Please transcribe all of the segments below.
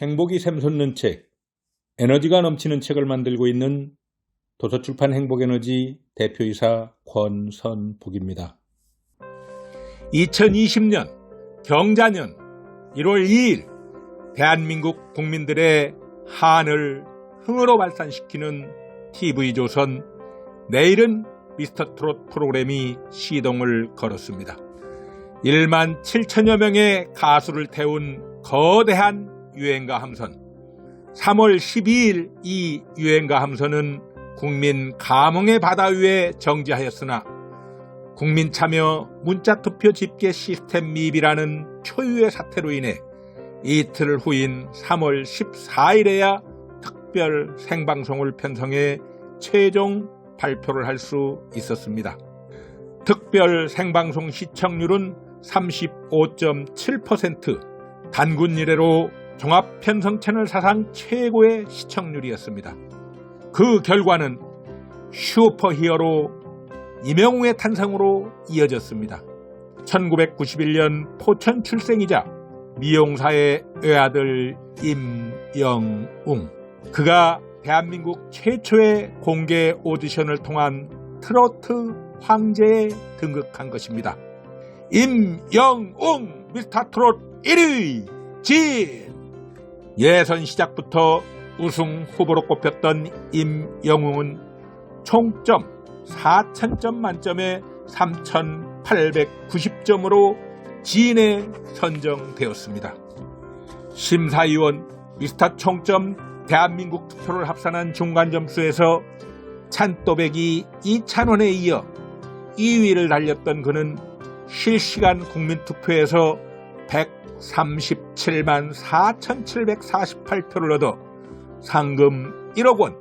행복이 샘솟는 책, 에너지가 넘치는 책을 만들고 있는 도서출판 행복에너지 대표이사 권선복입니다. 2020년 경자년 1월 2일 대한민국 국민들의 한을 흥으로 발산시키는 TV조선 내일은 미스터 트롯 프로그램이 시동을 걸었습니다. 1만 7천여 명의 가수를 태운 거대한 유행가 함선. 3월 12일 이 유행가 함선은 국민 감흥의 바다 위에 정지하였으나 국민 참여 문자 투표 집계 시스템 미비라는 초유의 사태로 인해 이틀 후인 3월 14일에야 특별 생방송을 편성해 최종 발표를 할 수 있었습니다. 특별 생방송 시청률은 35.7% 단군 이래로 종합 편성 채널 사상 최고의 시청률이었습니다. 그 결과는 슈퍼히어로 이명웅의 탄생으로 이어졌습니다. 1991년 포천 출생이자 미용사의 외아들 임영웅. 그가 대한민국 최초의 공개 오디션을 통한 트로트 황제에 등극한 것입니다. 임영웅 미스터 트롯 1위 진 예선 시작부터 우승 후보로 꼽혔던 임영웅은 총점 4,000점 만점에 3,890점으로 진에 선정되었습니다. 심사위원 미스터 총점 대한민국 투표를 합산한 중간 점수에서 찬또백이 이찬원에 이어 2위를 달렸던 그는 실시간 국민투표에서 137만 4,748표를 얻어 상금 1억 원,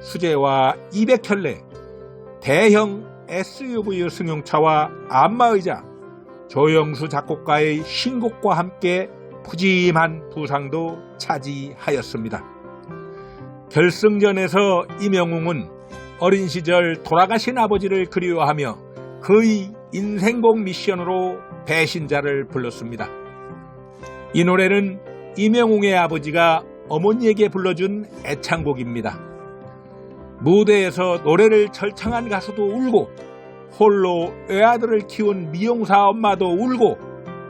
수제와 200켤레, 대형 SUV 승용차와 안마의자, 조영수 작곡가의 신곡과 함께 푸짐한 부상도 차지하였습니다. 결승전에서 이명웅은 어린 시절 돌아가신 아버지를 그리워하며 그의 인생곡 미션으로 배신자를 불렀습니다. 이 노래는 이명웅의 아버지가 어머니에게 불러준 애창곡입니다. 무대에서 노래를 절창한 가수도 울고 홀로 외아들을 키운 미용사 엄마도 울고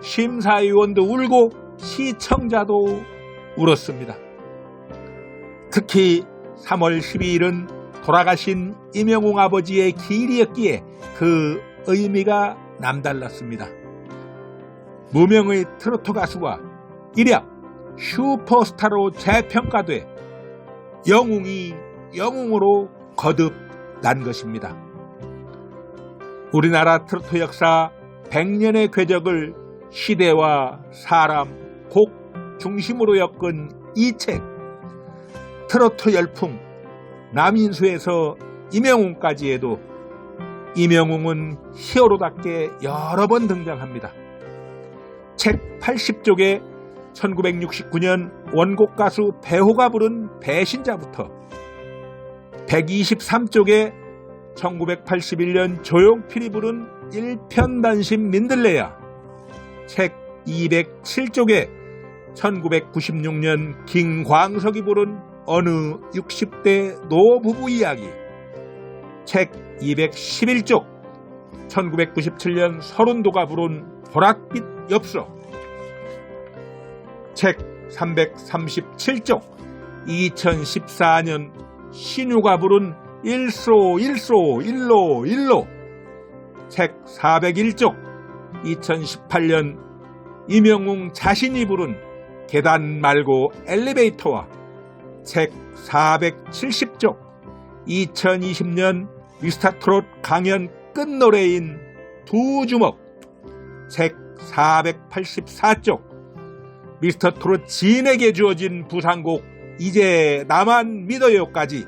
심사위원도 울고 시청자도 울었습니다. 특히 3월 12일은 돌아가신 이명웅 아버지의 기일이었기에 그 의미가 남달랐습니다. 무명의 트로트 가수가 이력 슈퍼스타로 재평가돼 영웅이 영웅으로 거듭난 것입니다. 우리나라 트로트 역사 100년의 궤적을 시대와 사람, 곡 중심으로 엮은 이 책 트로트 열풍 남인수에서 임영웅까지 해도 임영웅은 히어로답게 여러 번 등장합니다. 책 80쪽에 1969년 원곡 가수 배호가 부른 배신자부터 123쪽에 1981년 조용필이 부른 일편단심 민들레야 책 207쪽에 1996년 김광석이 부른 어느 60대 노부부 이야기 책 211쪽 1997년 서른도가 부른 보랏빛 엽서 책 337쪽 2014년 신유가 부른 일소 일소 일로 일로. 책 401쪽 2018년 이명웅 자신이 부른 계단 말고 엘리베이터와 책 470쪽 2020년 미스터트롯 강연 끝노래인 두 주먹. 책 484쪽 미스터 트롯 진에게 주어진 부상곡 이제 나만 믿어요까지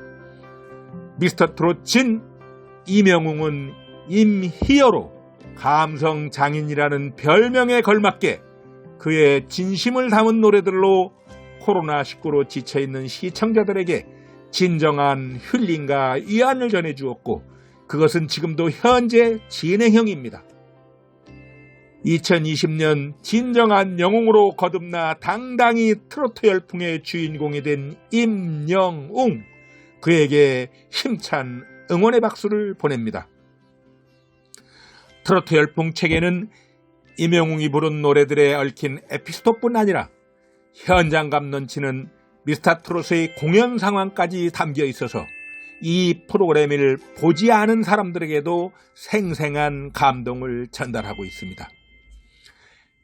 미스터 트롯 진 이명웅은 임히어로 감성 장인이라는 별명에 걸맞게 그의 진심을 담은 노래들로 코로나19로 지쳐있는 시청자들에게 진정한 힐링과 위안을 전해주었고 그것은 지금도 현재 진행형입니다. 2020년 진정한 영웅으로 거듭나 당당히 트로트 열풍의 주인공이 된 임영웅. 그에게 힘찬 응원의 박수를 보냅니다. 트로트 열풍 책에는 임영웅이 부른 노래들에 얽힌 에피소드뿐 아니라 현장감 넘치는 미스터 트롯의 공연 상황까지 담겨 있어서 이 프로그램을 보지 않은 사람들에게도 생생한 감동을 전달하고 있습니다.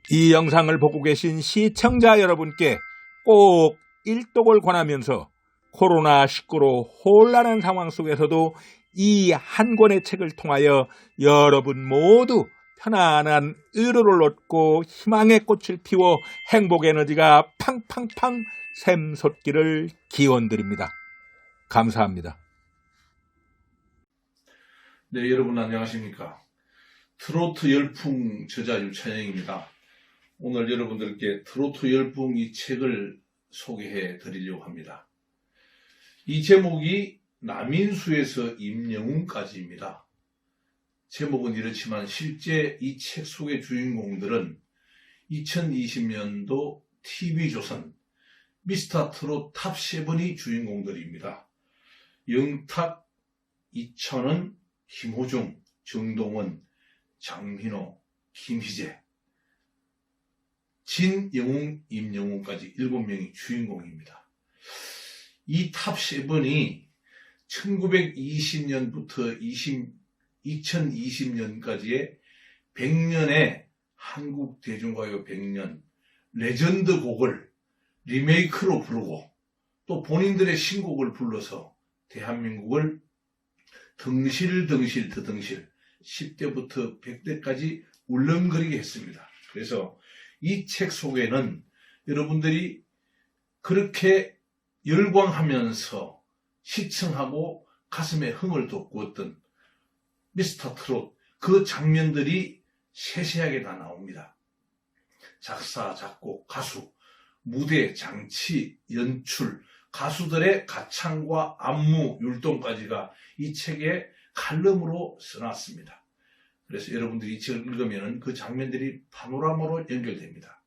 이 영상을 보고 계신 시청자 여러분께 꼭 일독을 권하면서 코로나19로 혼란한 상황 속에서도 이 한 권의 책을 통하여 여러분 모두 편안한 의료를 얻고 희망의 꽃을 피워 행복 에너지가 팡팡팡 샘솟기를 기원드립니다. 감사합니다. 네, 여러분 안녕하십니까. 트로트 열풍 저자 유찬영입니다. 오늘 여러분들께 트로트 열풍 이 책을 소개해 드리려고 합니다. 이 제목이 남인수에서 임영웅까지입니다. 제목은 이렇지만 실제 이 책 속의 주인공들은 2020년도 TV조선 미스터 트롯 탑7이 주인공들입니다. 영탁, 이천은, 김호중, 정동원, 장민호, 김희재, 진영웅, 임영웅까지 7명이 주인공입니다. 이 탑7이 1920년부터 20, 2020년까지의 100년의 한국 대중가요 100년 레전드 곡을 리메이크로 부르고 또 본인들의 신곡을 불러서 대한민국을 덩실덩실 더덩실 10대부터 100대까지 울렁거리게 했습니다. 그래서 이 책 속에는 여러분들이 그렇게 열광하면서 시청하고 가슴에 흥을 돋구었던 미스터 트롯 그 장면들이 세세하게 다 나옵니다. 작사, 작곡, 가수, 무대, 장치, 연출, 가수들의 가창과 안무, 율동까지가 이 책에 칼럼으로 써놨습니다. 그래서 여러분들이 이 책을 읽으면 그 장면들이 파노라마로 연결됩니다.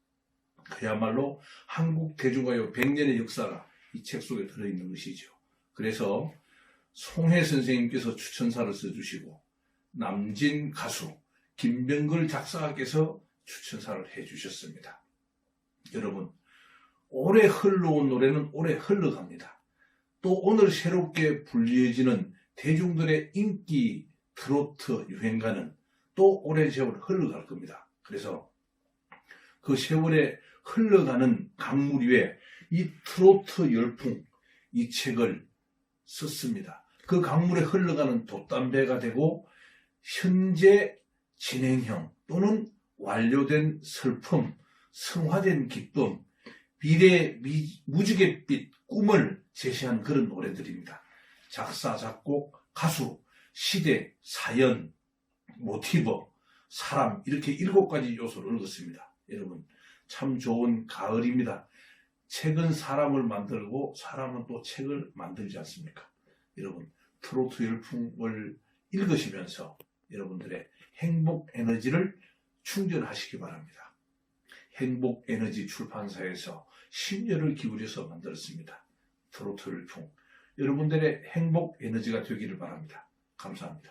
그야말로 한국 대중가요 100년의 역사가 이 책 속에 들어있는 것이죠. 그래서 송혜 선생님께서 추천사를 써주시고 남진 가수 김병글 작사가께서 추천사를 해주셨습니다. 여러분 오래 흘러온 노래는 오래 흘러갑니다. 또 오늘 새롭게 불리해지는 대중들의 인기 트로트 유행가는 또 오랜 세월 흘러갈 겁니다. 그래서 그 세월에 흘러가는 강물 위에 이 트로트 열풍 이 책을 썼습니다. 그 강물에 흘러가는 돛담배가 되고 현재 진행형 또는 완료된 슬픔, 성화된 기쁨, 미래 무지갯빛 꿈을 제시한 그런 노래들입니다. 작사, 작곡, 가수, 시대, 사연, 모티브, 사람 이렇게 일곱 가지 요소를 읽었습니다. 여러분 참 좋은 가을입니다. 책은 사람을 만들고 사람은 또 책을 만들지 않습니까? 여러분 트로트 열풍을 읽으시면서 여러분들의 행복 에너지를 충전하시기 바랍니다. 행복 에너지 출판사에서 심려를 기울여서 만들었습니다. 트로트 열풍. 여러분들의 행복 에너지가 되기를 바랍니다. 감사합니다.